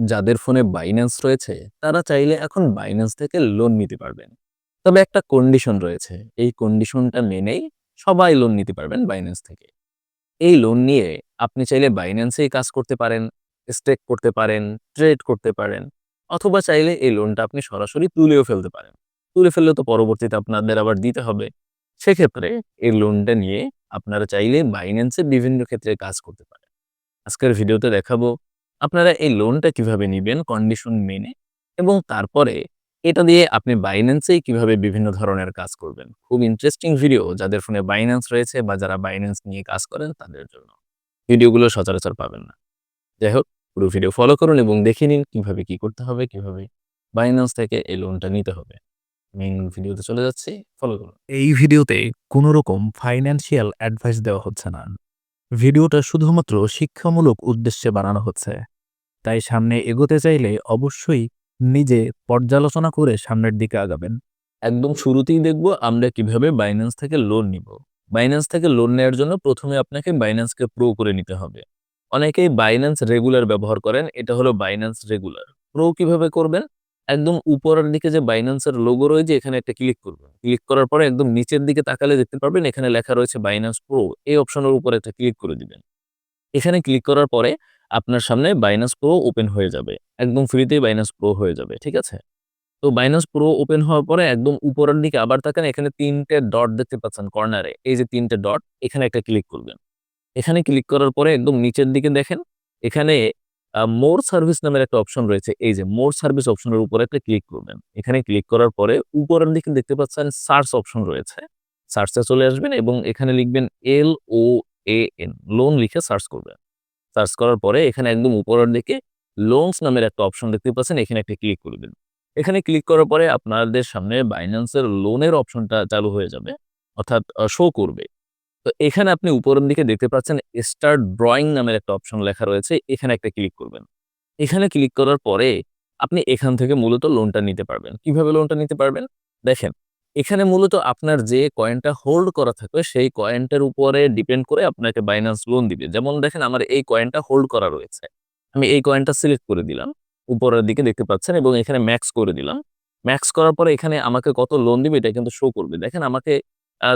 যাদের ফোনে বাইন্যান্স রয়েছে, তারা চাইলে এখন বাইন্যান্স থেকে লোন নিতে পারবেন। তবে একটা কন্ডিশন রয়েছে, এই কন্ডিশনটা মেনেই সবাই লোন নিতে পারবেন বাইন্যান্স থেকে। এই লোন নিয়ে আপনি চাইলে বাইন্যান্সেই কাজ করতে পারেন স্টেক করতে পারেন ট্রেড করতে পারেন, অথবা চাইলে এই লোনটা আপনি সরাসরি তুলেও ফেলতে পারেন। তুলে ফেললে তো পরবর্তীতে আপনাদের আবার দিতে হবে। সেক্ষেত্রে এই লোনটা নিয়ে আপনারা চাইলে বাইন্যান্সে বিভিন্ন ক্ষেত্রে কাজ করতে পারেন। আজকের ভিডিওতে দেখাবো আপনারা এই লোনটা কীভাবে নেবেন কন্ডিশন মেনে এবং তারপরে এটা দিয়ে আপনি বাইন্যান্সেই কীভাবে বিভিন্ন ধরনের কাজ করবেন। খুব ইন্টারেস্টিং ভিডিও যাদের ফোনে বাইন্যান্স রয়েছে বা যারা বাইন্যান্স নিয়ে কাজ করেন, তাদের জন্য। ভিডিওগুলো সচরাচর পাবেন না। যাই হোক, পুরো ভিডিও ফলো করুন এবং দেখে নিন কীভাবে কি করতে হবে, কীভাবে বাইন্যান্স থেকে এই লোনটা নিতে হবে। মেইন ভিডিওতে চলে যাচ্ছি ফলো করুন। এই ভিডিওতে কোনো রকম ফাইন্যান্সিয়াল অ্যাডভাইস দেওয়া হচ্ছে না। ভিডিওটা শুধুমাত্র শিক্ষামূলক উদ্দেশ্যে বানানো হচ্ছে। তাই সামনে এগোতে চাইলে অবশ্যই নিজে পর্যালোচনা করে সামনের দিকে আগাবেন। একদম শুরুতেই দেখব আমরা কীভাবে বাইন্যান্স থেকে লোন নিব। বাইন্যান্স থেকে লোন নেওয়ার জন্য প্রথমে আপনাকে বাইন্যান্সকে প্রো করে নিতে হবে। অনেকেই বাইন্যান্স রেগুলার ব্যবহার করেন, এটা হলো বাইন্যান্স রেগুলার প্রো কীভাবে করবেন? একদম উপরের দিকে যে বাইন্যান্সের লোগো রয়েছে, এখানে একটা ক্লিক করবেন ক্লিক করার পরে একদম নিচের দিকে তাকালে দেখতে পারবেন, এখানে লেখা রয়েছে বাইন্যান্স প্রো এই অপশনের উপরে একটা ক্লিক করে দিবেন। এখানে ক্লিক করার পরে আপনার সামনে বাইন্যান্স প্রো ওপেন হয়ে যাবে। একদম ফ্রিতেই বাইন্যান্স প্রো হয়ে যাবে, ঠিক আছে? তো বাইন্যান্স প্রো ওপেন হওয়ার পরে একদম উপরের দিকে আবার তাকান, এখানে তিনটে ডট দেখতে পাচ্ছেন কর্নারে এই যে তিনটে ডট এখানে একটা ক্লিক করবেন। এখানে ক্লিক করার পরে একদম নিচের দিকে দেখেন, এখানে মোর সার্ভিস নামের একটা অপশন রয়েছে। এই যে মোর সার্ভিস অপশনের উপরে একটা ক্লিক করবেন। এখানে ক্লিক করার পরে উপরের দিকে দেখতে পাচ্ছেন সার্চ অপশন রয়েছে। সার্চে চলে আসবেন এবং এখানে লিখবেন L O A N loan লিখে সার্চ করবেন। সার্চ করার পরে এখানে একদম উপরের দিকে লোনস নামের একটা অপশন দেখতে পাচ্ছেন, এখানে একটা ক্লিক করবেন এখানে ক্লিক করার পরে আপনাদের সামনে বাইন্যান্সের লোনের অপশনটা চালু হয়ে যাবে, অর্থাৎ শো করবে। তো এখানে আপনি উপরের দিকে দেখতে পাচ্ছেন স্টার্ট ড্রয়িং নামের একটা অপশন লেখা রয়েছে, এখানে একটা ক্লিক করবেন। এখানে ক্লিক করার পরে আপনি এখান থেকে মূলত লোনটা নিতে পারবেন। কীভাবে লোনটা নিতে পারবেন? দেখেন, এখানে মূলত আপনার যে কয়েনটা হোল্ড করা থাকবে, সেই কয়েনটার উপরে ডিপেন্ড করে আপনাকে বাইন্যান্স লোন দিবে। যেমন দেখেন, আমার এই কয়েনটা হোল্ড করা রয়েছে। আমি এই কয়েনটা সিলেক্ট করে দিলাম, উপরের দিকে দেখতে পাচ্ছেন এবং এখানে ম্যাক্স করে দিলাম। ম্যাক্স করার পরে এখানে আমাকে কত লোন দিবে, এটা কিন্তু শো করবে। দেখেন, আমাকে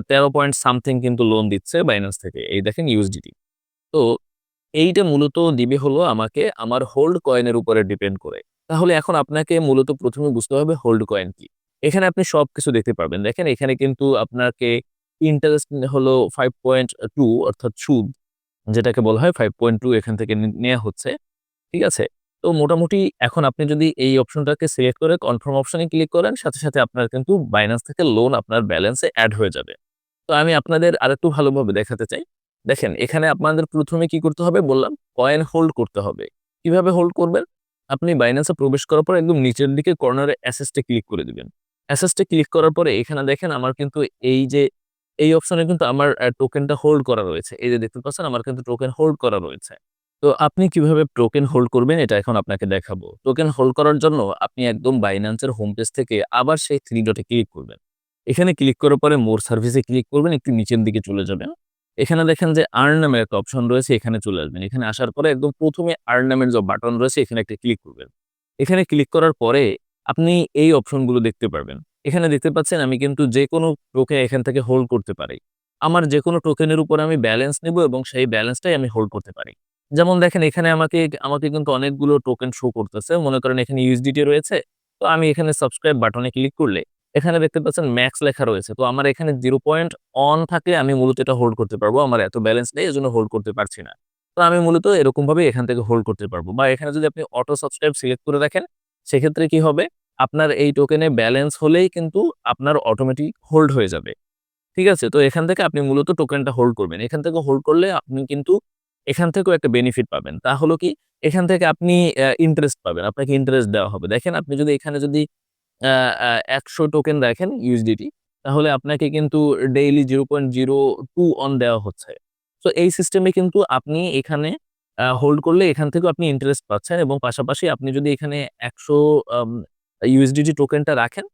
তেরো পয়েন্ট সামথিং কিন্তু লোন দিচ্ছে বাইন্যান্স থেকে। এই দেখেন ইউএসডিটি তো এইটা মূলত দিবে হলো আমাকে আমার হোল্ড কয়েনের উপরে ডিপেন্ড করে। তাহলে এখন আপনাকে মূলত প্রথমে বুঝতে হবে হোল্ড কয়েন কি। এখানে আপনি সব কিছু দেখতে পারবেন। দেখেন এখানে কিন্তু আপনাকে ইন্টারেস্ট হলো ফাইভ পয়েন্ট টু অর্থাৎ সুদ, যেটাকে বলা হয় ফাইভ পয়েন্ট টু এখান থেকে নেওয়া হচ্ছে। ঠিক আছে? তো মোটামুটি এখন আপনি যদি এই অপশনটাকে সিলেক্ট করে কনফার্ম অপশনে ক্লিক করেন, সাথে সাথে আপনার কিন্তু বাইন্যান্স থেকে লোন আপনার ব্যালেন্সে অ্যাড হয়ে যাবে। তো আমি আপনাদের আরেকটু ভালোভাবে দেখাতে চাই। দেখেন, এখানে আপনাদের প্রথমে কি করতে হবে বললাম কয়েন হোল্ড করতে হবে। কীভাবে হোল্ড করবেন? আপনি বাইন্যান্সে প্রবেশ করার পর একদম নিচের দিকে কর্নারে অ্যাসেসটে ক্লিক করে দিবেন। অ্যাসেসটে ক্লিক করার পরে এখানে দেখেন আমার কিন্তু এই যে, এই অপশনে কিন্তু আমার টোকেনটা হোল্ড করা রয়েছে। এই যে দেখতে পাচ্ছেন, আমার কিন্তু টোকেন হোল্ড করা রয়েছে। তো আপনি কীভাবে টোকেন হোল্ড করবেন এটা এখন আপনাকে দেখাবো। টোকেন হোল্ড করার জন্য আপনি একদম বাইন্যান্সের হোম পেজ থেকে আবার সেই থ্রি ডটে ক্লিক করবেন। এখানে ক্লিক করার পরে মোর সার্ভিসে ক্লিক করবেন, একটু নিচের দিকে চলে যাবেন। এখানে দেখেন যে আর্ন নামের একটা অপশন রয়েছে, এখানে চলে আসবেন। এখানে আসার পরে একদম প্রথমে আর্ন নামের যে বাটন রয়েছে, এখানে একটা ক্লিক করবেন। এখানে ক্লিক করার পরে আপনি এই অপশনগুলো দেখতে পারবেন। এখানে দেখতে পাচ্ছেন আমি কিন্তু যে কোনো টোকেন এখান থেকে হোল্ড করতে পারি। আমার যে কোনো টোকেনের উপর আমি ব্যালেন্স নেব এবং সেই ব্যালেন্সটাই আমি হোল্ড করতে পারি। যেমন দেখেন, এখানে আমাকে আমাকে কিন্তু অনেকগুলো টোকেন শো করতেছে। মনে করেন, এখানে ইউএসডিটি রয়েছে। তো আমি এখানে সাবস্ক্রাইব বাটনে ক্লিক করলে, এখানে দেখতে পাচ্ছেন ম্যাক্স লেখা রয়েছে। তো আমার এখানে জিরো পয়েন্ট অন থাকলে আমি মূলত এটা হোল্ড করতে পারব। আমার এত ব্যালেন্স নেই, এজন্য হোল্ড করতে পারছি না। তো আমি মূলত এরকম ভাবে এখান থেকে হোল্ড করতে পারব। বা এখানে যদি আপনি অটো সাবস্ক্রাইব সিলেক্ট করে রাখেন সেক্ষেত্রে কি হবে? আপনার এই টোকেনে ব্যালেন্স হলেই কিন্তু আপনার অটোমেটিক হোল্ড হয়ে যাবে। ঠিক আছে? তো এখান থেকে আপনি মূলত টোকেনটা হোল্ড করবেন। এখান থেকে হোল্ড করলে আপনি কিন্তু এখান থেকেও একটা বেনিফিট পাবেন। তা হলো কি, এখান থেকে আপনি ইন্টারেস্ট পাবেন, আপনাকে ইন্টারেস্ট দেওয়া হবে। দেখেন আপনি যদি এখানে যদি একশো টোকেন রাখেন ইউএসডিটি তাহলে আপনাকে কিন্তু daily zero point zero two on দেওয়া হচ্ছে। তো এই সিস্টেমে কিন্তু আপনি এখানে হোল্ড করলে এখান থেকেও আপনি ইন্টারেস্ট পাচ্ছেন এবং পাশাপাশি আপনি যদি এখানে একশো ইউএসডিটি টোকেনটা রাখেন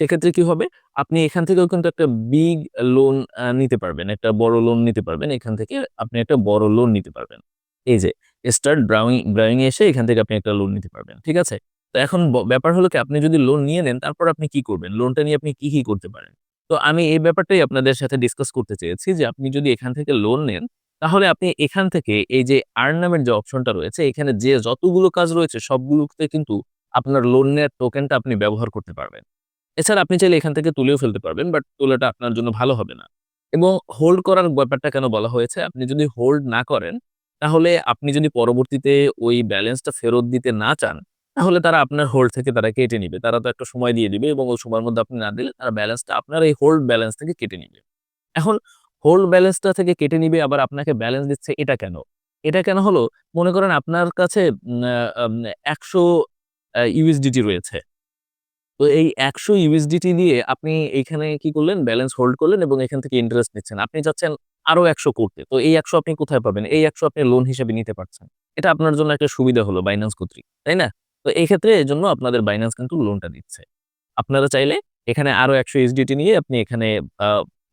সেক্ষেত্রে কি হবে আপনি এখান থেকেও কিন্তু একটা বিগ লোন নিতে পারবেন একটা বড় লোন নিতে পারবেন এখান থেকে আপনি একটা বড় লোন নিতে পারবেন এই যে স্টার্ট ব্রাউইং ব্রাউইং এসে এখান থেকে আপনি একটা লোন নিতে পারবেন। ঠিক আছে? তো এখন ব্যাপার হলো কি আপনি যদি লোন নিয়ে নেন তারপর আপনি কি করবেন? লোনটা নিয়ে আপনি কি, কি করতে পারেন? তো আমি এই ব্যাপারটাই আপনাদের সাথে ডিসকাস করতে চেয়েছি যে আপনি যদি এখান থেকে লোন নেন, তাহলে আপনি এখান থেকে এই যে আর্ন নামের যে অপশনটা রয়েছে এখানে যে যতগুলো কাজ রয়েছে সবগুলোতে কিন্তু আপনার লোন নেওয়ার টোকেনটা আপনি ব্যবহার করতে পারবেন। এছাড়া আপনি চাইলে এখান থেকে তুলেও ফেলতে পারবেন বাট তোলাটা আপনার জন্য ভালো হবে না। এবং হোল্ড করার ব্যাপারটা কেন বলা হয়েছে? আপনি যদি হোল্ড না করেন, তাহলে আপনি যদি পরবর্তীতে ওই ব্যালেন্সটা ফেরত দিতে না চান, তাহলে তারা আপনার হোল্ড থেকে তারা কেটে নিবে। তারা তো একটা সময় দিয়ে দিবে এবং ওই সময়ের মধ্যে আপনি না দিলে তারা ব্যালেন্সটা আপনার এই হোল্ড ব্যালেন্স থেকে কেটে নিবে। এখন হোল্ড ব্যালেন্সটা থেকে কেটে নিবে আবার আপনাকে ব্যালেন্স দিচ্ছে এটা কেন? এটা কেন হলো? মনে করেন আপনার কাছে উম আ আম ১০০ আ ইউএসডিটি রয়েছে। তো এই ১০০ ইউএসডিটি দিয়ে আপনি এইখানে কি করলেন? ব্যালেন্স হোল্ড করলেন এবং এখান থেকে ইন্টারেস্ট নিচ্ছেন। আপনি চাচ্ছেন আরও ১০০ করতে। তো এই ১০০ আপনি কোথায় পাবেন? এই ১০০ আপনি লোন হিসেবে নিতে পারছেন। এটা আপনার জন্য একটা সুবিধা হলো বাইন্যান্স কর্তৃক। তাই না? তো এই ক্ষেত্রে এজন্য আপনাদের বাইন্যান্স কিন্তু লোনটা দিচ্ছে। আপনারা চাইলে এখানে আরও ১০০ ইউএসডিটি নিয়ে আপনি এখানে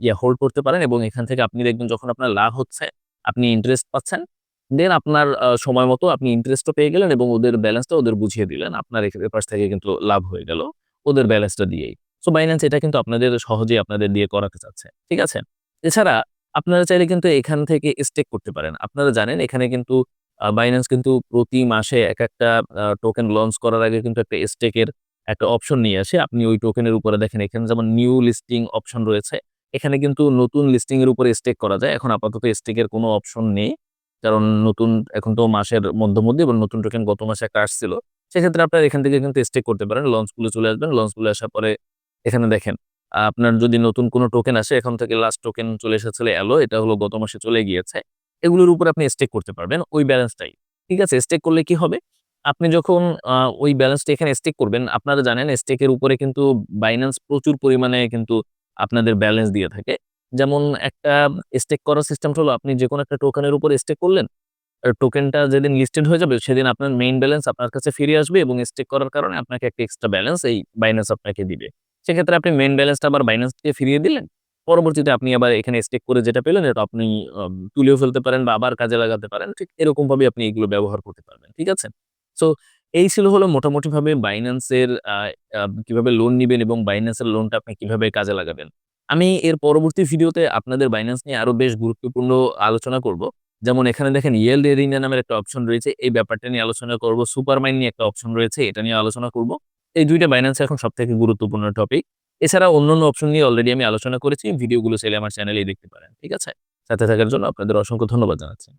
ইয়া হোল্ড করতে পারেন এবং এখান থেকে আপনি দেখবেন যখন আপনার লাভ হচ্ছে, আপনি ইন্টারেস্ট পাচ্ছেন। দেন আপনার সময় মতো আপনি ইন্টারেস্টও পেয়ে গেলেন এবং ওদের ব্যালেন্সটা ওদের বুঝিয়ে দিলেন। আপনার এপাশ থেকে কিন্তু লাভ হয়ে গেল ওদের ব্যালেন্সটা দিয়েই। সো বাইন্যান্স এটা কিন্তু আপনাদের সহজেই আপনাদের দিয়ে করাতে চাচ্ছে। ঠিক আছে? এছাড়া আপনারা চাইলে কিন্তু এখান থেকে স্টেক করতে পারেন। আপনারা জানেন, এখানে কিন্তু বাইন্যান্স কিন্তু প্রতি মাসে এক একটা টোকেন লঞ্চ করার আগে কিন্তু একটা স্টেকের একটা অপশন নিয়ে আসে। আপনি ওই টোকেনের উপরে দেখেন, এখানে যেমন নিউ লিস্টিং অপশন রয়েছে। এখানে কিন্তু নতুন লিস্টিং এর উপরে স্টেক করা যায়। এখন আপাতত স্টেকের কোনো অপশন নেই। কারণ নতুন, এখন তো মাসের মধ্যমধ্যে এবং নতুন টোকেন গত মাসে একটা আসছিল। সেক্ষেত্রে আপনার এখান থেকে কিন্তু স্টেক করতে পারেন। লঞ্চগুলো চলে আসবেন। লঞ্চগুলো আসার পরে এখানে দেখেন আপনার যদি নতুন কোনো টোকেন আসে এখন থেকে লাস্ট টোকেন চলে এসেছিল এলো। এটা হলো গত মাসে চলে গিয়েছে। এগুলোর উপরে আপনি স্টেক করতে পারবেন ওই ব্যালেন্সটাই। ঠিক আছে? স্টেক করলে কি হবে? আপনি যখন ওই ব্যালেন্সটা এখানে স্টেক করবেন, আপনারা জানেন স্টেকের উপরে কিন্তু বাইন্যান্স প্রচুর পরিমাণে কিন্তু আপনাদের ব্যালেন্স দিয়ে থাকে। যেমন একটা স্টেক করার সিস্টেমটা হলো আপনি যেকোনো একটা টোকেনের উপর স্টেক করলেন। টোকেনটা যেদিন লিস্টেড হয়ে যাবে, সেদিন আপনার মেইন ব্যালেন্স আপনার কাছে ফিরে আসবে এবং স্টেক করার কারণে আপনাকে একটা এক্সট্রা ব্যালেন্স এই বাইন্যান্স আপনাকে দিবে। সেক্ষেত্রে আপনি মেইন ব্যালেন্সটা আবার বাইন্যান্সকে ফিরিয়ে দিলেন। পরবর্তীতে আপনি আবার এখানে স্টেক করে যেটা পেলেন, এটা আপনি তুলেও ফেলতে পারেন বা আবার কাজে লাগাতে পারেন। ঠিক এরকমভাবেই আপনি এগুলো ব্যবহার করতে পারবেন। ঠিক আছে? সো এই ছিল হলো মোটামুটিভাবে বাইন্যান্সের কীভাবে লোন নিবেন এবং বাইন্যান্সের লোনটা আপনি কীভাবে কাজে লাগাবেন। আমি এর পরবর্তী ভিডিওতে আপনাদের বাইন্যান্স নিয়ে আরও বেশ গুরুত্বপূর্ণ আলোচনা করব। যেমন এখানে দেখেন ইয়েল এরিনা নামের একটা অপশন রয়েছে। এই ব্যাপারটা নিয়ে আলোচনা করব। সুপারমাইন নিয়ে একটা অপশন রয়েছে। এটা নিয়ে আলোচনা করব। এই ২ টা বাইন্যান্স এখন সব থেকে গুরুত্বপূর্ণ টপিক। এছাড়া অন্যান্য অপশন নিয়ে অলরেডি আমি আলোচনা করেছি। ভিডিওগুলো চাইলে আমার চ্যানেলেই দেখতে পারেন। ঠিক আছে? সাথে থাকার জন্য আপনাদের অসংখ্য ধন্যবাদ জানাচ্ছি।